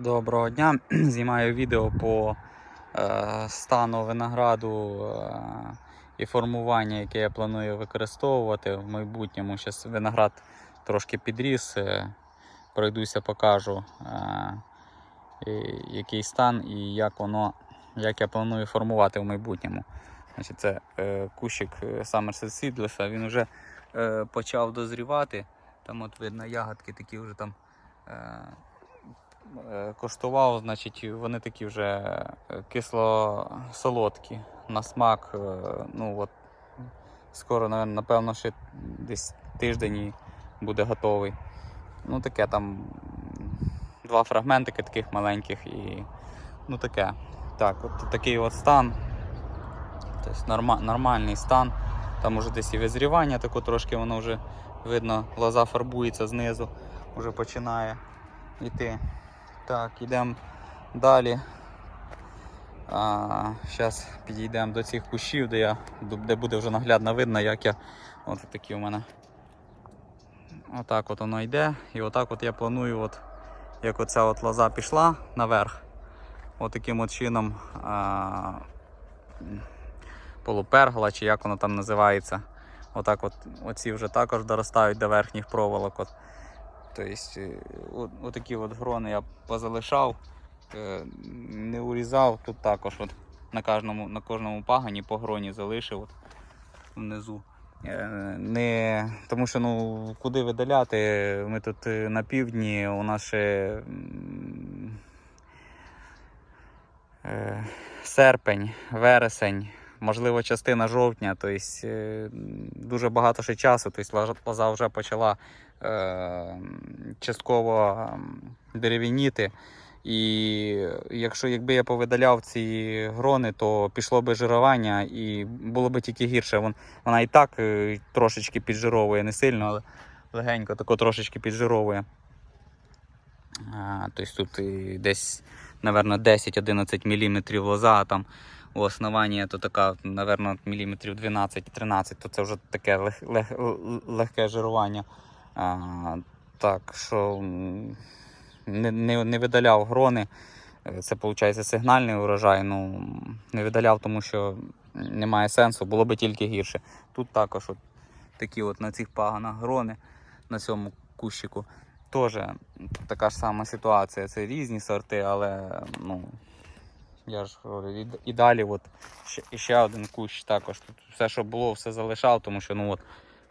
Доброго дня. Знімаю відео по е, стану винограду е, і формування, яке я планую використовувати в майбутньому. Зараз виноград трошки підріс. Е, пройдуся, покажу, е, який стан і як воно, як я планую формувати в майбутньому. Значить, це е, кущик е, Somerset Seedless, він вже е, почав дозрівати. Там от видно ягодки такі вже там. Е, коштував, значить, вони такі вже е, кисло-солодкі на смак. е, Ну, от, скоро, напевно, ще десь тиждень буде готовий. Ну, таке там два фрагментики таких маленьких і ну таке. Так, от такий от стан. Тобто норма, нормальний стан. Там уже десь і визрівання, тако трошки воно вже видно, лоза фарбується знизу, вже починає йти. Так, йдемо далі. Зараз підійдемо до цих кущів, де, я, де буде вже наглядно видно, як я. От такі у мене. Отак от воно йде. І отак от я планую, от, як оця от лоза пішла наверх. От от чином а, полупергла, чи як воно там називається. Отак от, оці вже також доростають до верхніх проволок. От. Тобто, е, отакі от грони я позалишав, е, не урізав, тут також от на кожному, на кожному пагані по гроні залишив от, внизу. Е, Не, тому що ну, куди видаляти? Ми тут на півдні, у нас ще серпень, вересень, можливо, частина жовтня, тобто дуже багато ще часу. Тобто лоза- вже почала е, частково ем, дерев'яніти. І якщо якби я повидаляв ці грони, то пішло би жирування і було б тільки гірше. Вон, вона і так е, трошечки піджировує, не сильно, але легенько тако трошечки піджировує. Тобто тут десь, напевно, 10-11 мм лоза, там у основанні то така, напевно, міліметрів 12-13, то це вже таке лег, лег, легке жирування. А, так що не, не, не видаляв грони. Це виходить сигнальний урожай. Ну, не видаляв, тому що немає сенсу, було би тільки гірше. Тут також от такі от на цих паганах грони на цьому кущику. Теж така ж сама ситуація. Це різні сорти, але ну, я ж говорю, і, і далі от ще, ще один кущ також. Тут все, що було, все залишав, тому що ну от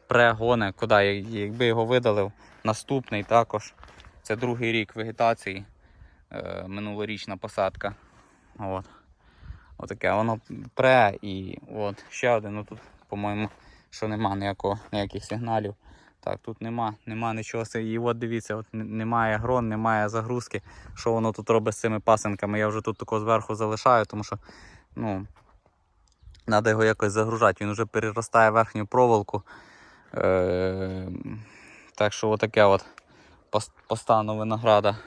прегоне, куди якби його видалив, наступний також. Це другий рік вегетації, е, минулорічна посадка. От. Отаке воно пре і от ще один. Ну тут, по-моєму, що нема ніякого, ніяких сигналів. Так, тут нема, нема нічого. І от дивіться, от немає грон, немає загрузки. Що воно тут робить з цими пасинками? Я вже тут тако зверху залишаю, тому що ну, треба його якось загружати. Він вже переростає верхню проволоку. Е, так що отаке от по, по винограда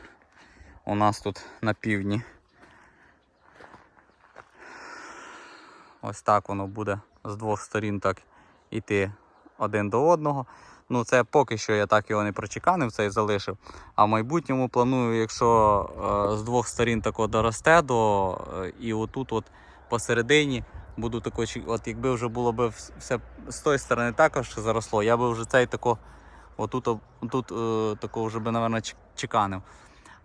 у нас тут на півдні. Ось так воно буде з двох сторін так іти один до одного. Ну це поки що я так його не прочеканив, цей залишив. А в майбутньому планую, якщо е, з двох сторін тако доросте до е, і отут от посередині буду тако, от якби вже було б все з тої сторони також заросло, я би вже цей тако отут, об- тут е, тако вже би, напевно, чеканив.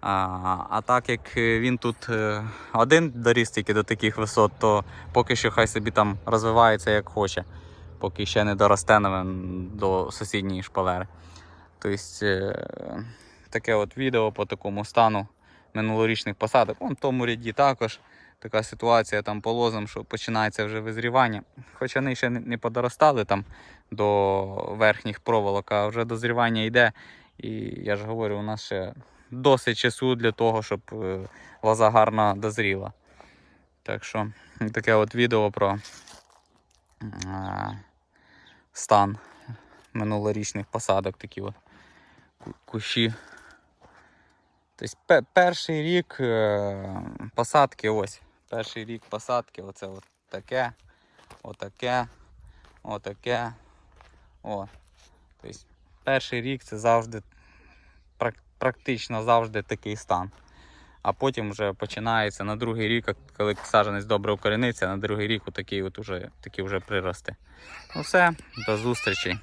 А, а так як він тут е, один доріс тільки до таких висот, то поки що хай собі там розвивається як хоче, поки ще не доросте до сусідньої шпалери. Тобто е, таке от відео по такому стану минулорічних посадок. Вон в тому ряді також така ситуація там по лозам, що починається вже визрівання. Хоч вони ще не- не подоростали там до верхніх проволок, а вже дозрівання йде. І я ж говорю, у нас ще досить часу для того, щоб е, лоза гарно дозріла. Так що таке от відео про е, стан минулорічних посадок, такі от кущі. Тобто перший рік е, посадки, ось. Перший рік посадки, оце от таке, отаке, отаке. О. Тобто перший рік це завжди практично завжди такий стан. А потім вже починається на другий рік, коли саженець добре укоріниться, на другий рік такі от уже, такі вже прирости. Ну все, до зустрічі.